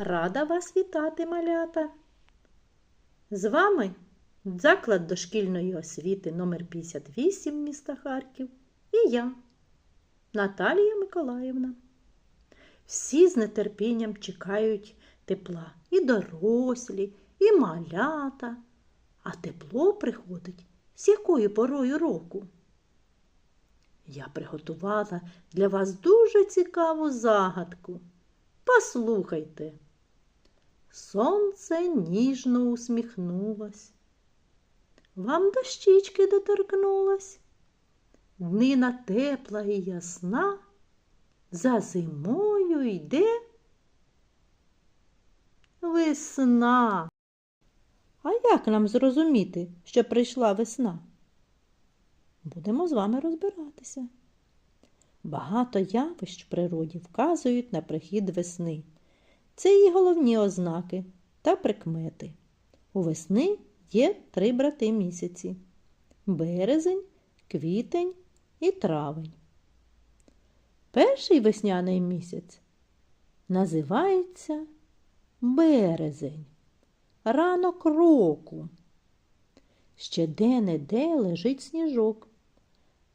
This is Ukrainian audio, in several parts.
Рада вас вітати, малята. З вами заклад дошкільної освіти номер 58 міста Харків і я, Наталія Миколаївна. Всі з нетерпінням чекають тепла і дорослі, і малята, а тепло приходить з якою порою року. Я приготувала для вас дуже цікаву загадку. Послухайте. Сонце ніжно усміхнулось. Вам дощички доторкнулась. Днина тепла і ясна, за зимою йде весна. А як нам зрозуміти, що прийшла весна? Будемо з вами розбиратися. Багато явищ в природі вказують на прихід весни. Це її головні ознаки та прикмети. У весни є три брати місяці березень, квітень і травень. Перший весняний місяць називається березень, ранок року. Ще де-не-де лежить сніжок,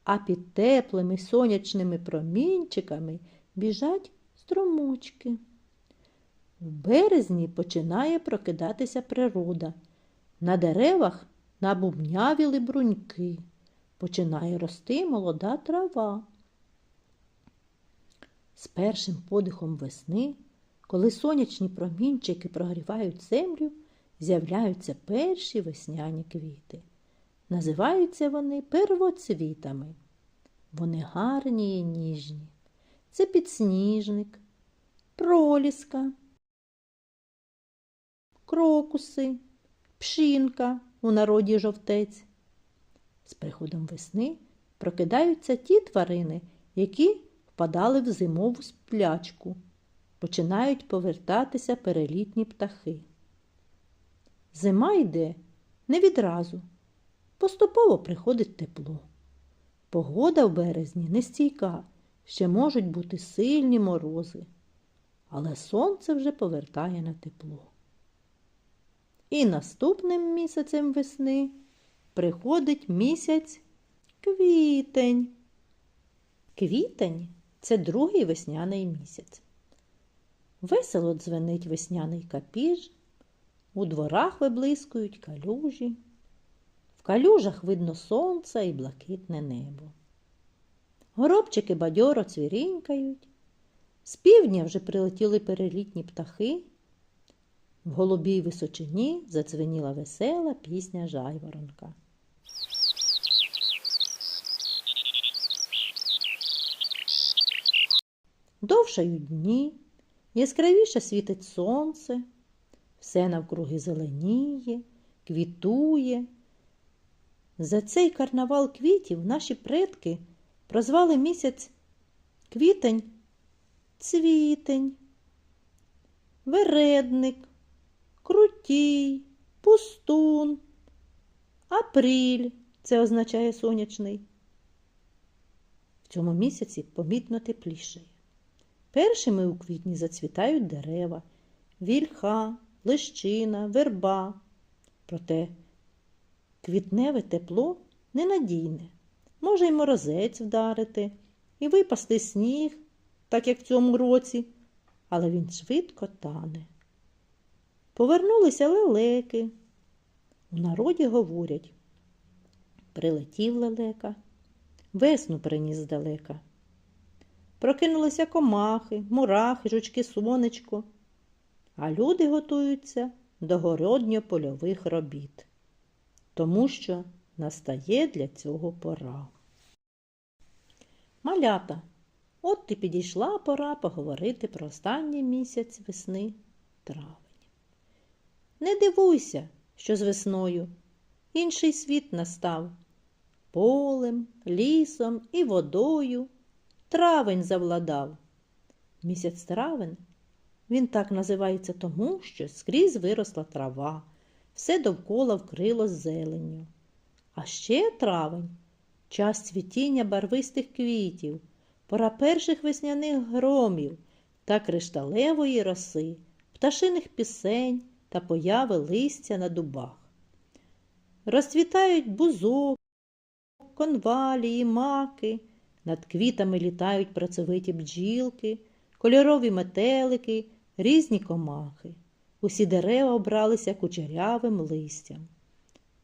а під теплими сонячними промінчиками біжать струмочки. В березні починає прокидатися природа. На деревах набубнявіли бруньки. Починає рости молода трава. З першим подихом весни, коли сонячні промінчики прогрівають землю, з'являються перші весняні квіти. Називаються вони первоцвітами. Вони гарні і ніжні. Це підсніжник, проліска, крокуси, пшінка у народі жовтець. З приходом весни прокидаються ті тварини, які впадали в зимову сплячку, починають повертатися перелітні птахи. Зима йде не відразу, поступово приходить тепло. Погода в березні нестійка, ще можуть бути сильні морози, але сонце вже повертає на тепло. І наступним місяцем весни приходить місяць квітень. Квітень це другий весняний місяць. Весело дзвенить весняний капіж, у дворах виблискують калюжі, в калюжах видно сонце і блакитне небо. Горобчики бадьоро цвірінькають, з півдня вже прилетіли перелітні птахи. В голубій височині задзвеніла весела пісня жайворонка. Довшають дні, яскравіше світить сонце, все навкруги зеленіє, квітує. За цей карнавал квітів наші предки прозвали місяць квітень цвітень, вередник, крутій, пустун, апріль це означає сонячний. В цьому місяці помітно теплішає. Першими у квітні зацвітають дерева, вільха, лищина, верба. Проте квітневе тепло ненадійне. Може й морозець вдарити, і випасти сніг, так як в цьому році, але він швидко тане. Повернулися лелеки. У народі говорять прилетів лелека, весну приніс здалека. Прокинулися комахи, мурахи, жучки, сонечко, а люди готуються до городньо-польових робіт, тому що настає для цього пора. Малята, от ти підійшла пора поговорити про останній місяць весни травень. Не дивуйся, що з весною інший світ настав. Полем, лісом і водою травень завладав. Місяць травень він так називається тому, що скрізь виросла трава, все довкола вкрило зеленню. А ще травень час цвітіння барвистих квітів, пора перших весняних громів та кришталевої роси, пташиних пісень та появи листя на дубах. Розцвітають бузок, конвалії, маки, над квітами літають працьовиті бджілки, кольорові метелики, різні комахи. Усі дерева обралися кучерявим листям.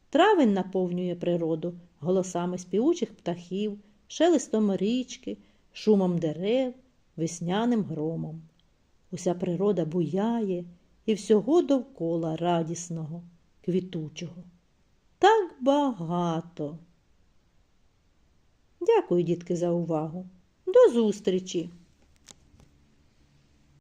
Травень наповнює природу голосами співучих птахів, шелестом річки, шумом дерев, весняним громом. Уся природа буяє і всього довкола радісного, квітучого. Так багато. Дякую, дітки, за увагу. До зустрічі!